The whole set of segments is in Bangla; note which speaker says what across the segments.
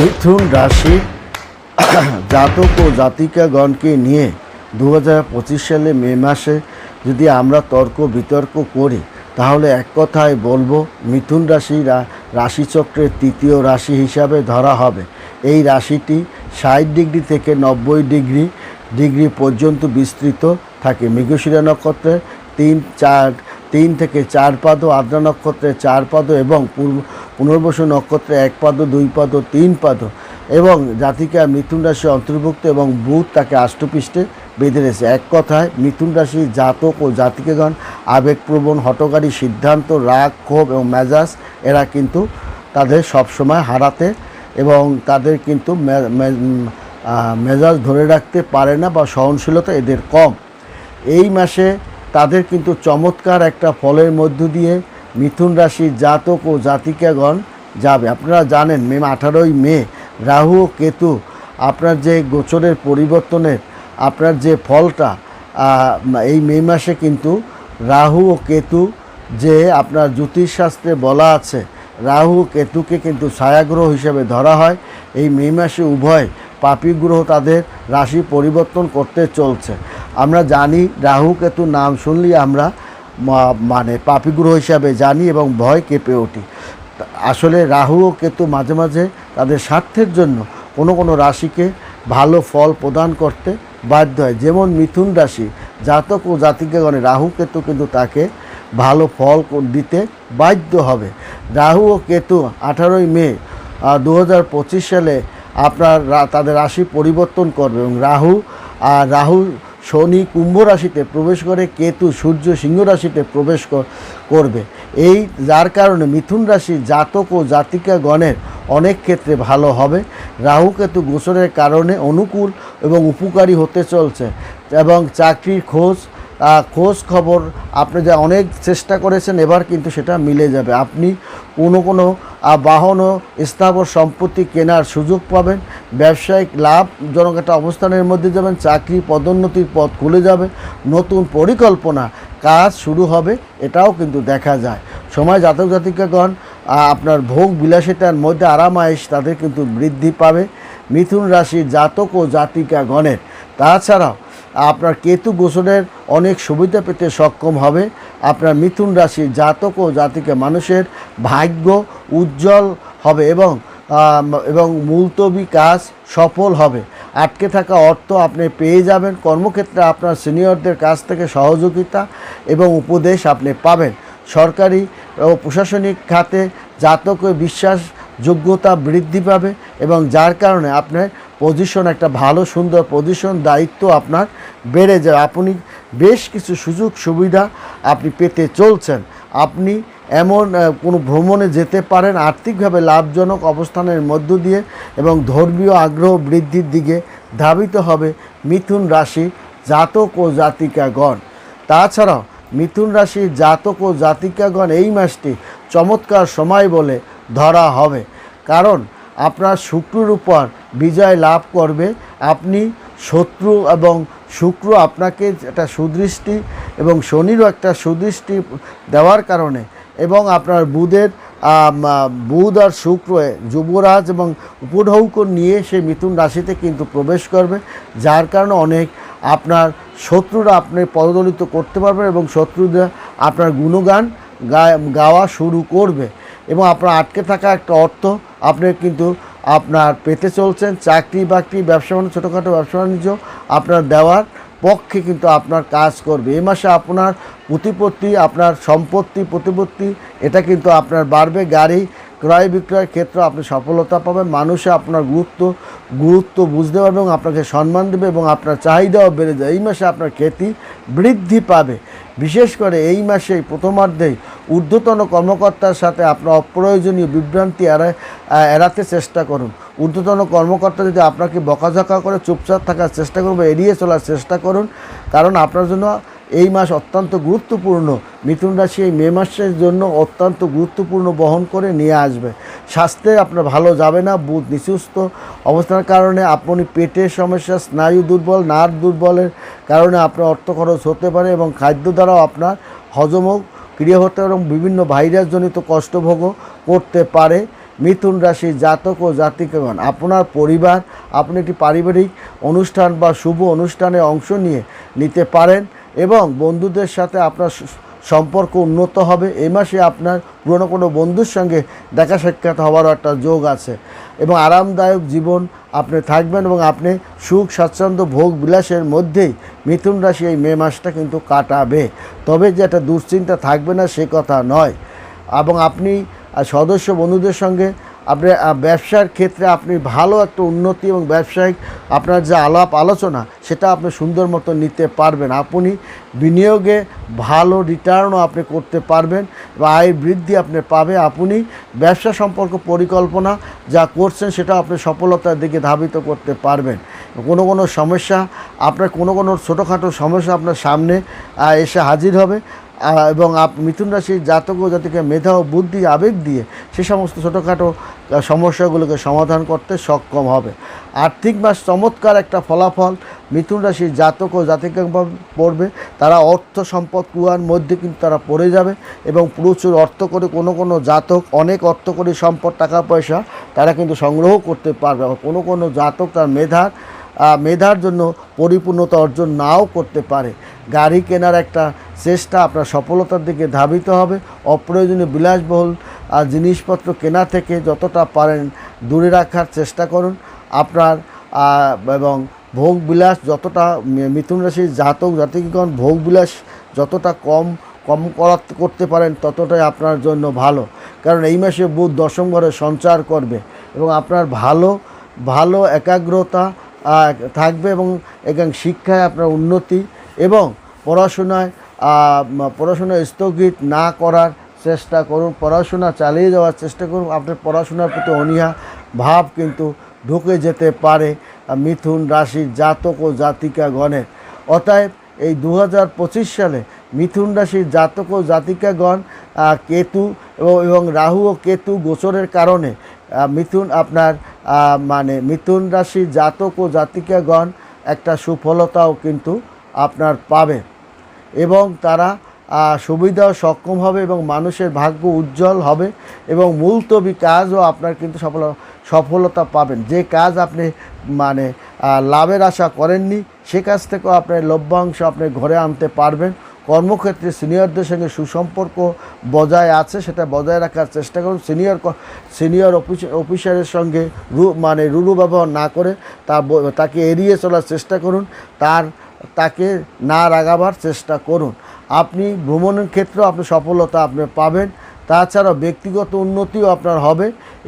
Speaker 1: মিথুন রাশি জাতক ও জাতিকাগণকে নিয়ে দু পঁচিশ সালে মে মাসে যদি আমরা তর্ক বিতর্ক করি, তাহলে এক কথায় বলব, মিথুন রাশি রাশিচক্রের তৃতীয় রাশি হিসাবে ধরা হবে। এই রাশিটি ষাট ডিগ্রি থেকে নব্বই ডিগ্রি ডিগ্রি পর্যন্ত বিস্তৃত থাকে। মৃগশিরা নক্ষত্রে তিন চার তিন থেকে চার পাদ আদ্রা নক্ষত্রে চার পাদ এবং পূর্ব পুনর্বসু নক্ষত্রে এক পাদ দুই পাদ তিন পাদ এবং জাতিকা মিথুন রাশি অন্তর্ভুক্ত এবং বুধ তাকে আষ্টপৃষ্ঠে বেঁধে রয়েছে এক কথায় মিথুন রাশি জাতক ও জাতিকেগণ আবেগপ্রবণ হটকারী সিদ্ধান্ত, রাগ, ক্ষোভ এবং মেজাজ, এরা কিন্তু তাদের সবসময় হারাতে এবং তাদের কিন্তু মেজাজ ধরে রাখতে পারে না বা সহনশীলতা এদের কম। এই মাসে তাদের কিন্তু চমৎকার একটা ফলের মধ্য দিয়ে মিথুন রাশির জাতক ও জাতিকাগণ যাবে। আপনারা জানেন মে আঠারোই মে, রাহু ও কেতু, আপনার যে গোচরের পরিবর্তনের, আপনার যে ফলটা এই মে মাসে কিন্তু রাহু ও কেতু যে আপনার জ্যোতিষশাস্ত্রে বলা আছে, রাহু কেতুকে কিন্তু ছায়াগ্রহ হিসেবে ধরা হয়। এই মে মাসে উভয় পাপী গ্রহ তাদের রাশি পরিবর্তন করতে চলছে। আমরা জানি, রাহু কেতু নাম শুনলেই আমরা মানে পাপী গ্রহ হিসাবে জানি এবং ভয় কেঁপে উঠি আসলে রাহু ও কেতু মাঝে মাঝে তাদের স্বার্থের জন্য কোনো কোনো রাশিকে ভালো ফল প্রদান করতে বাধ্য হয়। যেমন মিথুন রাশি, জাতক ও জাতিকাগণে রাহু কেতু কিন্তু তাকে ভালো ফল দিতে বাধ্য হবে। রাহু ও কেতু আঠারোই মে দু হাজার পঁচিশ সালে আপনার তাদের রাশি পরিবর্তন করবে এবং রাহু আর রাহু শনি কুম্ভ রাশিতে প্রবেশ করে, কেতু সূর্য সিংহ রাশিতে প্রবেশ করবে। এই যার কারণে মিথুন রাশি জাতক ও জাতিকা গণের অনেক ক্ষেত্রে ভালো হবে। রাহু কেতু গোচরের কারণে অনুকূল এবং উপকারী হতে চলছে এবং চাকরির খোঁজ খোঁজ খবর, আপনি যা অনেক চেষ্টা করেছেন, এবার কিন্তু সেটা মিলে যাবে। আপনি কোনো কোনো বাহন ও স্থাবর সম্পত্তি কেনার সুযোগ পাবেন। ব্যবসায়িক লাভজনক একটা অবস্থানের মধ্যে যাবেন। চাকরি পদোন্নতির পথ খুলে যাবে। নতুন পরিকল্পনা, কাজ শুরু হবে, এটাও কিন্তু দেখা যায়। সময় জাতক জাতিকাগণ আপনার ভোগ বিলাসিতার মধ্যে আরামায়েশ, তাদের কিন্তু বৃদ্ধি পাবে। মিথুন রাশির জাতক ও জাতিকাগণের। তাছাড়াও আপনার কেতু গোচরের অনেক সুবিধা পেতে সক্ষম হবে। আপনার মিথুন রাশির জাতক ও জাতিকে মানুষের ভাগ্য উজ্জ্বল হবে এবং এবং মুলতবি কাজ সফল হবে। আটকে থাকা অর্থ আপনি পেয়ে যাবেন। কর্মক্ষেত্রে আপনার সিনিয়রদের কাছ থেকে সহযোগিতা এবং উপদেশ আপনি পাবেন। সরকারি ও প্রশাসনিক খাতে জাতক বিশ্বাস যোগ্যতা বৃদ্ধি পাবে এবং যার কারণে আপনার পজিশন একটা ভালো, সুন্দর পজিশন দায়িত্ব আপনার বেড়ে যায়। আপনি বেশ কিছু সুযোগ, সুবিধা আপনি পেতে চলছেন। আপনি এমন কোনো ভ্রমণে যেতে পারেন, আর্থিকভাবে লাভজনক অবস্থানের মধ্য দিয়ে এবং ধর্মীয় আগ্রহ বৃদ্ধির দিকে ধাবিত হবে মিথুন রাশি জাতক ও জাতিকাগণ। তাছাড়াও মিথুন রাশির জাতক ও জাতিকাগণ এই মাসটি চমৎকার সময় বলে ধরা হবে। কারণ আপনার শুক্রর উপর বিজয় লাভ করবে। আপনি শত্রু এবং শুক্র আপনাকে একটা সুদৃষ্টি এবং শনিরও একটা সুদৃষ্টি দেওয়ার কারণে এবং আপনার বুধের বুধ আর শুক্র যুবরাজ এবং উপঢৌক নিয়ে সে মিথুন রাশিতে কিন্তু প্রবেশ করবে, যার কারণে অনেক আপনার শত্রুরা আপনি পদদলিত করতে পারবেন এবং শত্রুরা আপনার গুণগান গাওয়া শুরু করবে এবং আপনার আটকে থাকা একটা অর্থ আপনি কিন্তু আপনার পেতে চলছেন, চাকরি বাকরি, ব্যবসা বাণিজ্য, ছোটোখাটো ব্যবসা বাণিজ্য আপনার দেওয়ার পক্ষে কিন্তু আপনার কাজ করবে। এই মাসে আপনার প্রতিপত্তি, আপনার সম্পত্তি, প্রতিপত্তি, এটা কিন্তু আপনার বাড়বে। গাড়ি ক্রয় বিক্রয়ের ক্ষেত্রে আপনি সফলতা পাবেন, মানুষে আপনার গুরুত্ব গুরুত্ব বুঝতে পারবে এবং আপনাকে সম্মান দেবে এবং আপনার চাহিদাও বেড়ে যায়। এই মাসে আপনার খ্যাতি বৃদ্ধি পাবে। বিশেষ করে এই মাসে প্রথমার্ধেই ঊর্ধ্বতন কর্মকর্তার সাথে আপনার অপ্রয়োজনীয় বিভ্রান্তি এড়াতে চেষ্টা করুন। ঊর্ধ্বতন কর্মকর্তা যদি আপনাকে বকাঝকা করে চুপচাপ থাকার চেষ্টা করুন বা এড়িয়ে চলার চেষ্টা করুন। কারণ আপনার জন্য এই মাস অত্যন্ত গুরুত্বপূর্ণ। মিথুন রাশি এই মে মাসের জন্য অত্যন্ত গুরুত্বপূর্ণ বহন করে নিয়ে আসবে। স্বাস্থ্যে আপনার ভালো যাবে না বুধ নিচুস্থ অবস্থার কারণে আপনি পেটের সমস্যা, স্নায়ু দুর্বল, নার্ভ দুর্বলের কারণে আপনার অর্থ খরচ হতে পারে এবং খাদ্য দ্বারাও আপনার হজমও ক্রিয়া হতে এবং বিভিন্ন ভাইরাসজনিত কষ্টভোগও করতে পারে। মিথুন রাশির জাতক ও জাতিকাগণ, আপনার পরিবার, আপনি একটি পারিবারিক অনুষ্ঠান বা শুভ অনুষ্ঠানে অংশ নিয়ে নিতে পারেন। এবং বন্ধুদের সাথে আপনার সম্পর্ক উন্নত হবে। এই মাসে আপনার পুরনো কোনো বন্ধুর সঙ্গে দেখা সাক্ষাৎ হওয়ারও একটা যোগ আছে। এবং আরামদায়ক জীবন আপনি থাকবেন এবং আপনি সুখ, স্বাচ্ছন্দ্য, ভোগ বিলাসের মধ্যেই মিথুন রাশি এই মে মাসটা কিন্তু কাটাবে। তবে যে একটা দুশ্চিন্তা থাকবে না সে কথা নয়। এবং আপনি সদস্য বন্ধুদের সঙ্গে আপনি ব্যবসার ক্ষেত্রে আপনি ভালো একটা উন্নতি এবং ব্যবসায়িক আপনার যে আলাপ আলোচনা, সেটা আপনি সুন্দর মতো নিতে পারবেন। আপনি বিনিয়োগে ভালো রিটার্নও আপনি করতে পারবেন বা আয় বৃদ্ধি আপনি পাবে আপনি ব্যবসা সম্পর্ক পরিকল্পনা যা করছেন সেটা আপনি সফলতার দিকে ধাবিত করতে পারবেন। কোনো কোনো সমস্যা, আপনার কোনো কোনো ছোটোখাটো সমস্যা আপনার সামনে এসে হাজির হবে। এবং আপ মিথুন রাশির জাতক ও জাতিকে মেধা ও বুদ্ধি আবেগ দিয়ে সে সমস্ত ছোটোখাটো সমস্যাগুলোকে সমাধান করতে সক্ষম হবে। আর্থিক মাস চমৎকার একটা ফলাফল মিথুন রাশির জাতক ও জাতিকা পড়বে। তারা অর্থ সম্পদ কুয়ার মধ্যে কিন্তু তারা পড়ে যাবে এবং প্রচুর অর্থ করে কোনো কোনো জাতক, অনেক অর্থ করে সম্পদ, টাকা, পয়সা তারা কিন্তু সংগ্রহ করতে পারবে। কোনো কোনো জাতক তার মেধার মেধার জন্য পরিপূর্ণতা অর্জন নাও করতে পারে। গাড়ি কেনার একটা চেষ্টা আপনার সফলতার দিকে ধাবিত হবে। অপ্রয়োজনীয় বিলাসবহুল আহ, জিনিসপত্র কেনা থেকে যতটা পারেন দূরে রাখার চেষ্টা করুন। আপনার এবং ভোগ বিলাস যতটা মিথুন রাশির জাতক জাতিকগণ ভোগ বিলাস যতটা কম কম করা- করতে পারেন ততটাই আপনার জন্য ভালো। কারণ এই মাসে বুধ দশম ঘরে সঞ্চার করবে এবং আপনার ভালো ভালো একাগ্রতা থাকবে এবং এবং শিক্ষায় আপনার উন্নতি এবং পড়াশোনায় পড়াশোনা স্থগিত না করার চেষ্টা করুন, পড়াশোনা চালিয়ে যাওয়ার চেষ্টা করুন। আপনার পড়াশোনার প্রতি অনীহা, ভাব কিন্তু ঢুকে যেতে পারে মিথুন রাশির জাতক ও জাতিকা গণের অতএব এই দু হাজার পঁচিশ সালে মিথুন রাশির জাতক ও জাতিকাগণ কেতু এবং রাহু ও কেতু গোচরের কারণে মিথুন আপনার মানে মিথুন রাশির জাতক ও জাতিকাগণ একটা সুফলতাও কিন্তু আপনার পাবে। এবং তারা আহ, সুবিধাও সক্ষম হবে এবং মানুষের ভাগ্য উজ্জ্বল হবে এবং মূলতবি কাজও আপনার কিন্তু সফল সফলতা পাবেন। যে কাজ আপনি মানে লাভের আশা করেননি সে কাজ থেকেও আপনার লভ্যাংশ আপনি ঘরে আনতে পারবেন। কর্মক্ষেত্রে সিনিয়রদের সঙ্গে সুসম্পর্ক বজায় আছে সেটা বজায় রাখার চেষ্টা করুন। সিনিয়র সিনিয়র অফিসারের সঙ্গে রু মানে রুরু ব্যবহার না করে তা তাকে এড়িয়ে চলার চেষ্টা করুন। তার তাকে না রাগাবার চেষ্টা করুন। আপনি ভ্রমণের ক্ষেত্রেও আপনি সফলতা আপনি পাবেন। তাছাড়াও ব্যক্তিগত উন্নতিও আপনার হবে।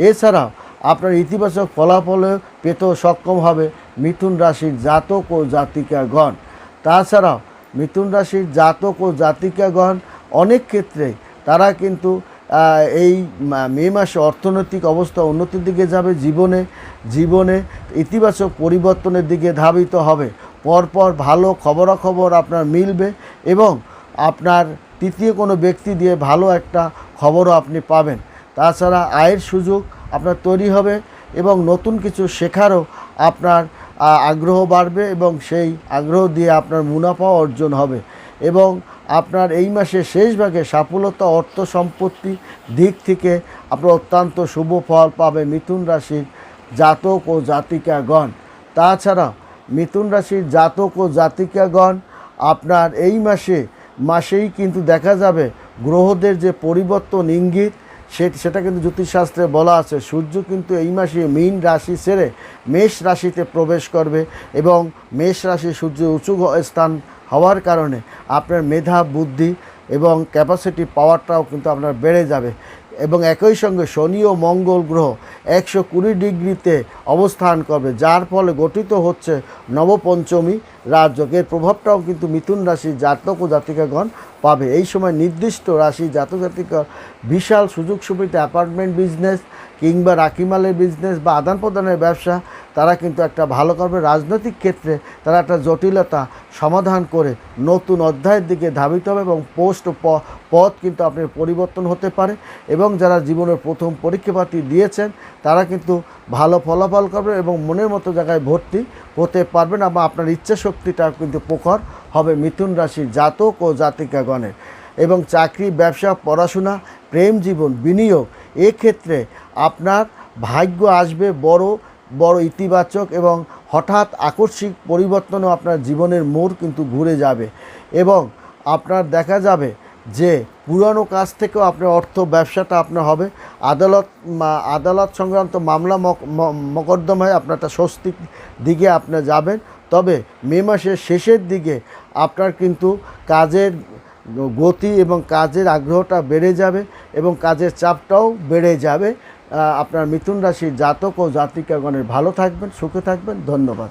Speaker 1: এছাড়াও আপনার ইতিবাচক ফলাফলে পেতেও সক্ষম হবে মিথুন রাশির জাতক ও জাতিকাগণ। তাছাড়াও মিথুন রাশির জাতক ও জাতিকাগণ অনেক ক্ষেত্রে তারা কিন্তু এই মে মাসে অর্থনৈতিক অবস্থা উন্নতির দিকে যাবে, জীবনে জীবনে ইতিবাচক পরিবর্তনের দিকে ধাবিত হবে। পরপর ভালো খবরাখবর আপনার মিলবে এবং আপনার তৃতীয় কোনো ব্যক্তি দিয়ে ভালো একটা খবরও আপনি পাবেন। তাছাড়া আয়ের সুযোগ আপনার তৈরি হবে এবং নতুন কিছু শেখারও আপনার আগ্রহ বাড়বে এবং সেই আগ্রহ দিয়ে আপনার মুনাফা অর্জন হবে এবং আপনার এই মাসের শেষ ভাগে সাফলতা অর্থ সম্পত্তি দিক থেকে আপনার অত্যন্ত শুভ ফল পাবে মিথুন রাশির জাতক ও জাতিকাগণ। তাছাড়া মিথুন রাশির জাতক ও জাতিকাগণ, আপনার এই মাসে, মাসেই কিন্তু দেখা যাবে গ্রহদের যে পরিবর্তন ইঙ্গিত সেটা কিন্তু জ্যোতিষশাস্ত্রে বলা আছে। সূর্য কিন্তু এই মাসে মীন রাশি ছেড়ে মেষ রাশিতে প্রবেশ করবে এবং মেষ রাশি সূর্য উঁচু স্থান হওয়ার কারণে আপনার মেধা, বুদ্ধি এবং ক্যাপাসিটি পাওয়ারটাও কিন্তু আপনার বেড়ে যাবে। এবং একই সঙ্গে শনি ও মঙ্গল গ্রহ একশো কুড়ি ডিগ্রিতে অবস্থান করবে, যার ফলে গঠিত হচ্ছে নবপঞ্চমী রাজযোগের প্রভাবটাও কিন্তু মিথুন রাশি জাতক ও জাতিকাগণ পাবে। এই সময় নির্দিষ্ট রাশি জাতক জাতিকা বিশাল সুযোগ সুবিধা অ্যাপার্টমেন্ট বিজনেস কিংবা রাখিমালের বিজনেস বা আদান প্রদানের ব্যবসা, তারা কিন্তু একটা ভালো করবে রাজনৈতিক ক্ষেত্রে। তারা একটা জটিলতা সমাধান করে নতুন অধ্যায়ের দিকে ধাবিত হবে এবং পোস্ট পথ কিন্তু আপনার পরিবর্তন হতে পারে। এবং যারা জীবনের প্রথম পরীক্ষাপাতি দিয়েছেন, তারা কিন্তু ভালো ফলাফল করবে এবং মনের মতো জায়গায় ভর্তি হতে পারবেন বা আপনার ইচ্ছা শক্তিটা কিন্তু প্রখর হবে মিথুন রাশির জাতক ও জাতিকাগণের। এবং চাকরি, ব্যবসা, পড়াশোনা, প্রেম জীবন, বিনিয়োগ, এক্ষেত্রে আপনার ভাগ্য আসবে বড় বড় ইতিবাচক এবং হঠাৎ আকস্মিক পরিবর্তনও আপনার জীবনের মোড় কিন্তু ঘুরে যাবে। এবং আপনার দেখা যাবে যে পুরানো কাজ থেকেও আপনার অর্থ ব্যবসাটা আপনার হবে। আদালত আদালত সংক্রান্ত মামলা মকদ্দমায় আপনার একটা স্বস্তির দিকে আপনি যাবেন। তবে মে মাসের শেষের দিকে আপনার কিন্তু কাজের গতি এবং কাজের আগ্রহটা বেড়ে যাবে এবং কাজের চাপটাও বেড়ে যাবে। আপনার মিথুন রাশির জাতক ও জাতিকাগণের ভালো থাকবেন, সুখে থাকবেন। ধন্যবাদ।